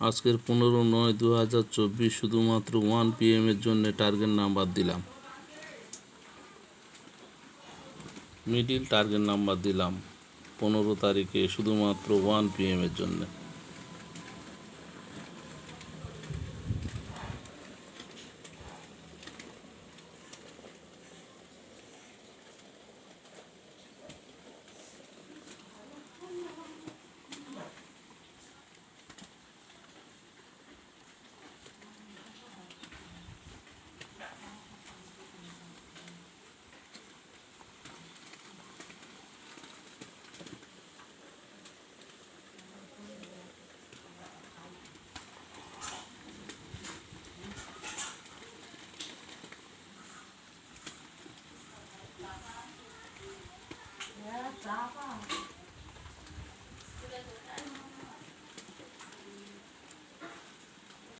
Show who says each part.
Speaker 1: আজকের পনেরো নয় দু হাজার চব্বিশ শুধুমাত্র ওয়ান পি এর জন্য টার্গেট নাম্বার দিলাম। মিডিল টার্গেট নাম্বার দিলাম। পনেরো তারিখে শুধুমাত্র ওয়ান পি এর জন্য। 拉饭。